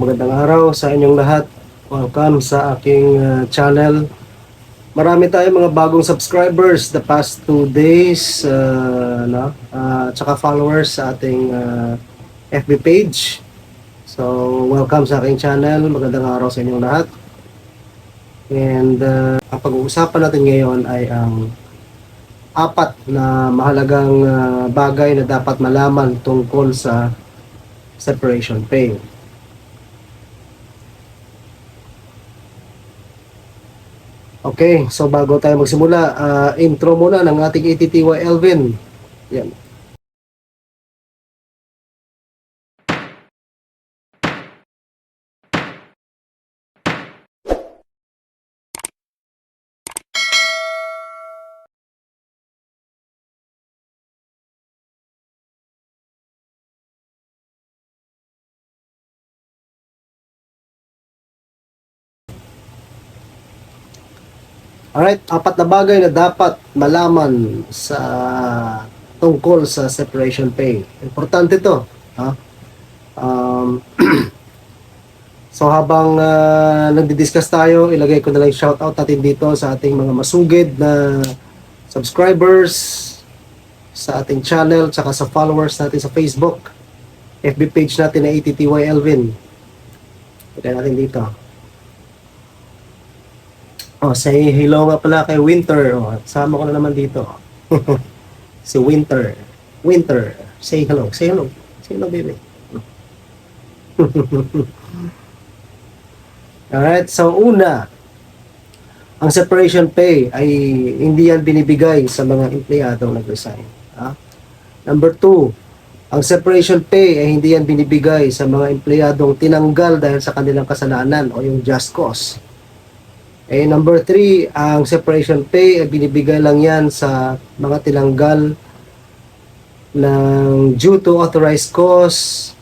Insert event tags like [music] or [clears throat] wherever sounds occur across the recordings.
Magandang araw sa inyong lahat. Welcome sa aking uh, channel. Marami tayong mga bagong subscribers the past two days, uh, no? Uh, tsaka followers sa ating uh, FB page. So, welcome sa aking channel. Magandang araw sa inyong lahat. And uh, ang pag-uusapan natin ngayon ay ang apat na mahalagang uh, bagay na dapat malaman tungkol sa separation pay. Okay, so bago tayo magsimula, ah, intro muna ng ating ATTY Elvin. Yan. Alright, apat na bagay na dapat malaman sa tungkol sa separation pay. Importante to. Ha? Um, [clears throat] so habang uh, nagdi-discuss tayo, ilagay ko na lang shoutout natin dito sa ating mga masugid na subscribers sa ating channel tsaka sa followers natin sa Facebook. FB page natin na ATTY Elvin. Ilagay natin dito. Oh, say hello nga pala kay Winter. Oh, sama ko na naman dito. [laughs] si Winter. Winter. Say hello. Say hello. Say hello, baby. [laughs] Alright, so una, ang separation pay ay hindi yan binibigay sa mga empleyadong nag-resign. Ha? Number two, ang separation pay ay hindi yan binibigay sa mga empleyadong tinanggal dahil sa kanilang kasalanan o yung just cause. Eh, number three, ang separation pay ay binibigay lang yan sa mga tinanggal ng due to authorized cause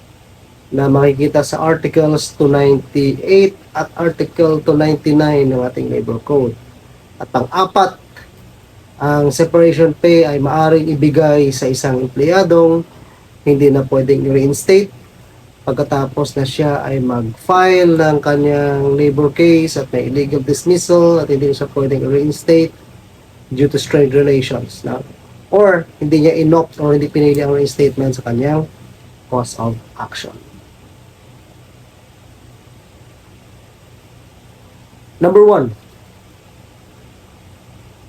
na makikita sa Articles 298 at Article 299 ng ating Labor Code. At pang-apat, ang separation pay ay maaring ibigay sa isang empleyadong hindi na pwedeng reinstate pagkatapos na siya ay mag-file ng kanyang labor case at may illegal dismissal at hindi siya pwedeng reinstate due to strained relations. No? Or hindi niya inopt or hindi pinili ang reinstatement sa kanyang cause of action. Number one,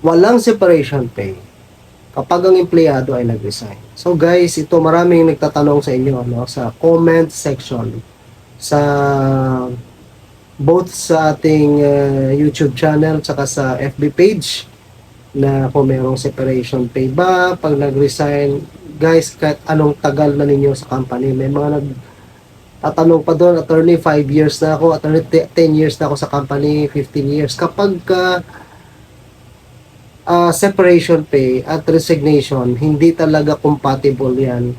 walang separation pay kapag ang empleyado ay nag-resign. So guys, ito maraming nagtatanong sa inyo no sa comment section sa both sa ating uh, YouTube channel saka sa FB page na kung mayroong separation pay ba pag nag-resign guys kahit anong tagal na ninyo sa company may mga nag tatanong pa doon attorney 5 years na ako attorney 10 years na ako sa company 15 years kapag ka uh, separation pay at resignation, hindi talaga compatible yan.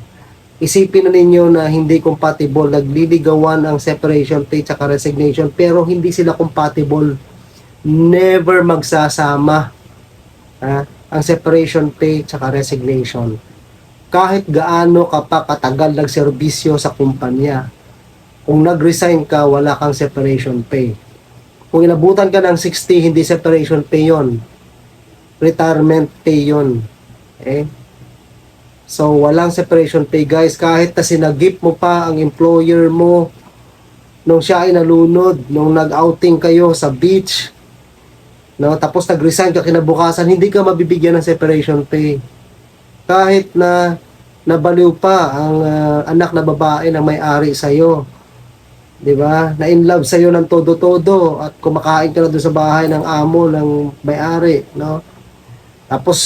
Isipin na ninyo na hindi compatible, nagliligawan ang separation pay at resignation, pero hindi sila compatible. Never magsasama ha, ang separation pay at resignation. Kahit gaano ka pa katagal nagserbisyo sa kumpanya, kung nag-resign ka, wala kang separation pay. Kung inabutan ka ng 60, hindi separation pay yon retirement pay yun. Okay? So, walang separation pay guys. Kahit na sinagip mo pa ang employer mo nung siya ay nalunod, nung nag-outing kayo sa beach, no, tapos nag-resign ka kinabukasan, hindi ka mabibigyan ng separation pay. Kahit na nabaliw pa ang uh, anak na babae na may-ari sa'yo. 'di ba? Na in love sa iyo ng todo-todo at kumakain ka na doon sa bahay ng amo ng may-ari, no? Tapos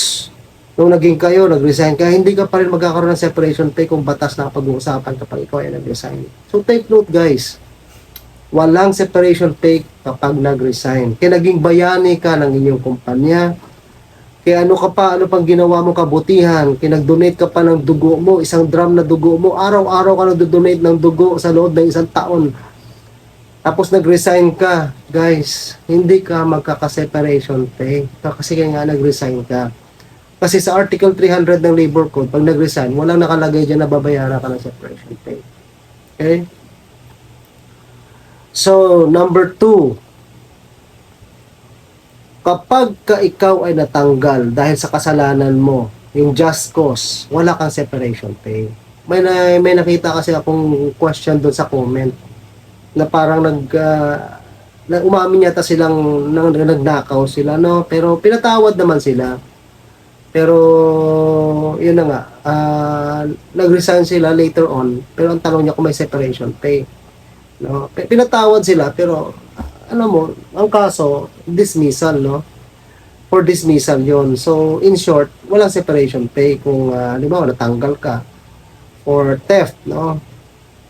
nung naging kayo, nag-resign ka, hindi ka pa rin magkakaroon ng separation pay kung batas na pag-uusapan kapag ikaw ay nag-resign. So take note guys, walang separation pay kapag nag-resign. Kaya naging bayani ka ng inyong kumpanya, kaya ano ka pa, ano pang ginawa mo kabutihan, kaya nag-donate ka pa ng dugo mo, isang drum na dugo mo, araw-araw ka nag-donate ng dugo sa loob ng isang taon. Tapos nag-resign ka, guys, hindi ka magkaka-separation pay. Kasi kaya nga nag-resign ka. Kasi sa Article 300 ng Labor Code, pag nag-resign, walang nakalagay dyan na babayaran ka ng separation pay. Okay? So, number two, kapag ka ikaw ay natanggal dahil sa kasalanan mo, yung just cause, wala kang separation pay. May, na, may nakita kasi akong question doon sa comment na parang nag ah, na umamin yata silang nang nagnakaw sila no? Pero pinatawad naman sila. Pero yun na nga ah, nag-resign sila later on. Pero ang tanong niya kung may separation pay no? Pinatawad sila pero ano mo ang kaso dismissal no? For dismissal yon so in short walang separation pay kung uh, di ba natanggal ka for theft no?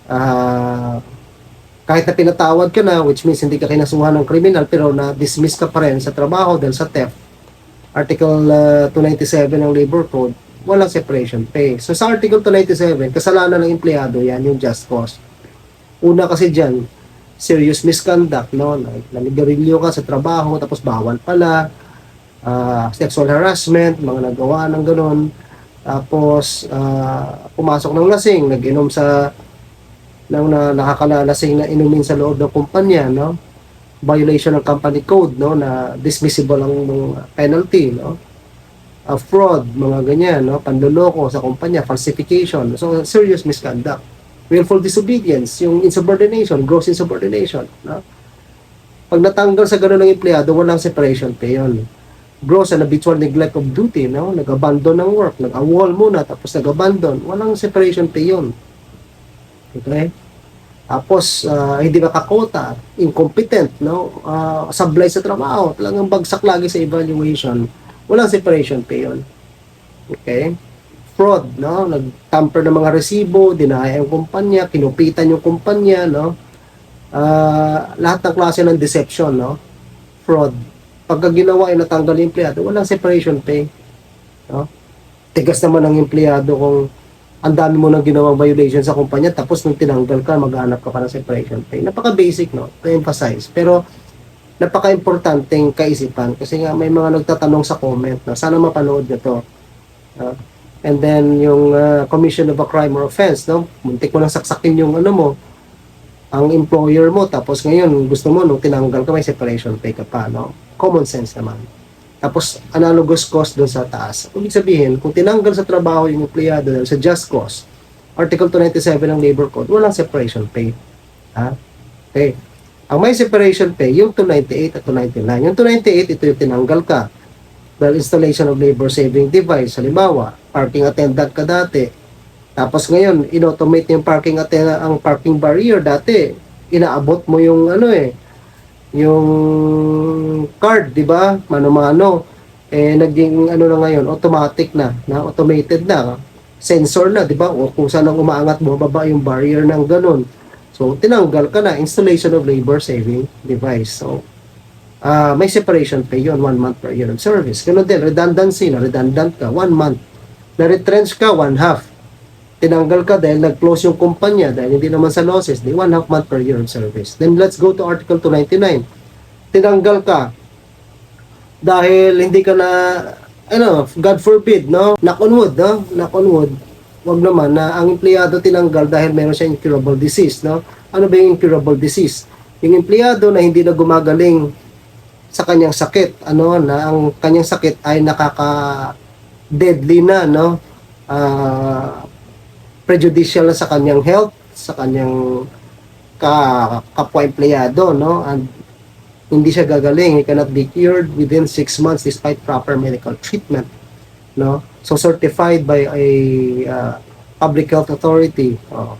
Ah kahit na pinatawad ka na, which means hindi ka kinasuhan ng kriminal, pero na-dismiss ka pa rin sa trabaho dahil sa theft, Article uh, 297 ng Labor Code, walang separation pay. So sa Article 297, kasalanan ng empleyado yan, yung just cause. Una kasi dyan, serious misconduct, no? Naligarilyo ka sa trabaho, tapos bawal pala, ah, sexual harassment, mga nagawa ng ganun, tapos ah, pumasok ng lasing, nag-inom sa ng na nakakalalasing na inumin sa loob ng kumpanya, no? Violation ng company code, no? Na dismissible ang mga penalty, no? Uh, fraud, mga ganyan, no? Panloloko sa kumpanya, falsification. So, serious misconduct. Willful disobedience, yung insubordination, gross insubordination, no? Pag natanggal sa ganun ng empleyado, walang separation pay yun. Gross and habitual neglect of duty, no? Nag-abandon ng work, nag-awol muna, tapos nag-abandon. Walang separation pay yun. Okay? Tapos, ah, hindi makakota, incompetent, no? Ah, sablay sa trabaho, talagang bagsak lagi sa evaluation. Walang separation pay yun. Okay? Fraud, no? Nag-tamper ng mga resibo, dinaya yung kumpanya, kinupitan yung kumpanya, no? Ah, lahat ng klase ng deception, no? Fraud. Pagka ginawa ay natanggal yung empleyado, walang separation pay. No? Tigas naman ng empleyado kung ang dami mo nang ginawang violation sa kumpanya tapos nung tinanggal ka, maghanap ka pa ng separation pay. Napaka-basic, no? To emphasize. Pero, napaka-importanteng kaisipan kasi nga may mga nagtatanong sa comment na sana mapanood nyo to. Ah, and then, yung ah, commission of a crime or offense, no? Muntik mo nang saksakin yung ano mo, ang employer mo, tapos ngayon, gusto mo, nung tinanggal ka, may separation pay ka pa, no? Common sense naman. Tapos, analogous cost doon sa taas. Ibig sabihin, kung tinanggal sa trabaho yung empleyado sa just cause, Article 297 ng Labor Code, walang separation pay. Ha? Okay. Ang may separation pay, yung 298 at 299. Yung 298, ito yung tinanggal ka. Dahil installation of labor saving device, halimbawa, parking attendant ka dati. Tapos ngayon, inautomate yung parking attendant, ang parking barrier dati. Inaabot mo yung ano eh, yung card, di ba? Mano-mano. Eh, naging ano na ngayon, automatic na, na automated na. Sensor na, di ba? O kung saan ang umaangat mo, baba yung barrier ng ganun. So, tinanggal ka na, installation of labor saving device. So, ah may separation pay yun, one month per year of service. Ganun din, redundancy na, redundant ka, one month. Na-retrench ka, one half. Tinanggal ka dahil nag-close yung kumpanya dahil hindi naman sa losses, di one half month per year of service. Then let's go to Article 299. Tinanggal ka dahil hindi ka na, ano, God forbid, no? Knock on wood, no? Knock on wood. Wag naman na ang empleyado tinanggal dahil meron siya incurable disease, no? Ano ba yung incurable disease? Yung empleyado na hindi na gumagaling sa kanyang sakit, ano, na ang kanyang sakit ay nakaka deadly na, no? Ah, prejudicial sa kanyang health, sa kanyang ka, kapwa empleyado, no? And hindi siya gagaling. He cannot be cured within six months despite proper medical treatment, no? So certified by a uh, public health authority, oh,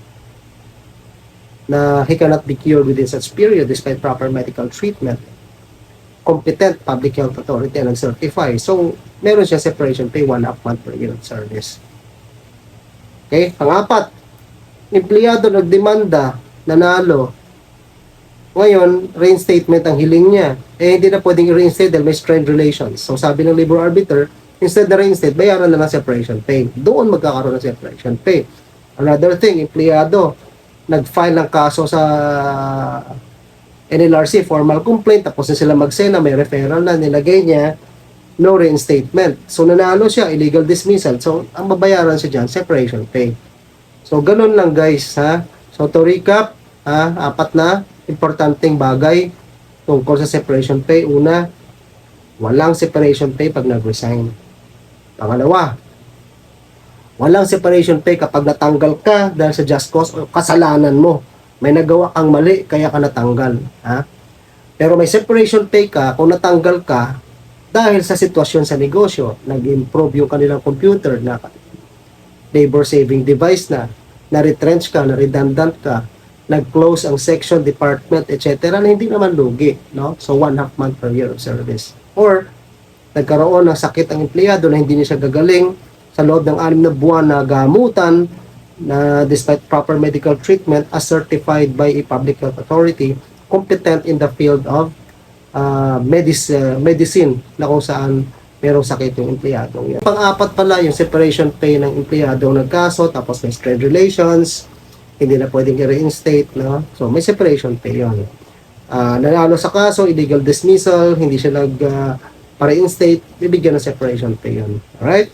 na he cannot be cured within such period despite proper medical treatment. Competent public health authority ang certify. So, meron siya separation pay one half month per year of service. Okay? Pangapat, empleyado nagdemanda, nanalo. Ngayon, reinstatement ang hiling niya. Eh, hindi na pwedeng i-reinstate dahil may strained relations. So, sabi ng labor arbiter, instead na reinstate, bayaran na ng separation pay. Doon magkakaroon ng separation pay. Another thing, empleyado, nag-file ng kaso sa NLRC, formal complaint, tapos na sila magsena, may referral na, nilagay niya, no reinstatement. So, nanalo siya, illegal dismissal. So, ang babayaran siya dyan, separation pay. So, ganun lang guys, ha? So, to recap, ha? Apat na importanteng bagay tungkol sa separation pay. Una, walang separation pay pag nag-resign. Pangalawa, walang separation pay kapag natanggal ka dahil sa just cause o kasalanan mo. May nagawa kang mali, kaya ka natanggal. Ha? Pero may separation pay ka kung natanggal ka dahil sa sitwasyon sa negosyo. Nag-improve yung kanilang computer na labor saving device na, na-retrench ka, na-redundant ka, nag-close ang section, department, etc. na hindi naman lugi. No? So, one half month per year of service. Or, nagkaroon ng sakit ang empleyado na hindi niya siya gagaling sa loob ng anim na buwan na gamutan na despite proper medical treatment as certified by a public health authority competent in the field of uh, medis, uh, medicine na kung saan merong sakit yung empleyado. Yan. Pang-apat pala yung separation pay ng empleyado nagkaso tapos may trade relations hindi na pwedeng i-reinstate no? so may separation pay yun Ah, nanalo sa kaso illegal dismissal hindi siya nag uh, pa-reinstate bibigyan ng separation pay yun alright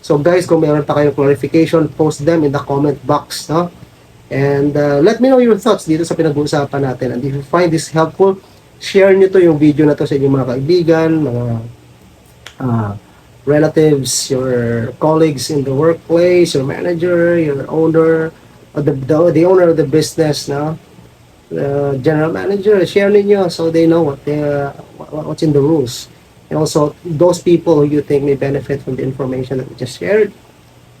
so guys kung meron pa kayong clarification post them in the comment box no and uh, let me know your thoughts dito sa pinag-uusapan natin and if you find this helpful share nyo to yung video na to sa inyong mga kaibigan mga uh, relatives, your colleagues in the workplace, your manager, your owner, or the, the, the owner of the business, no? The general manager, share ninyo so they know what they, uh, what, what's in the rules. And also, those people who you think may benefit from the information that we just shared.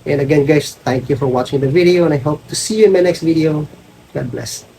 And again, guys, thank you for watching the video, and I hope to see you in my next video. God bless.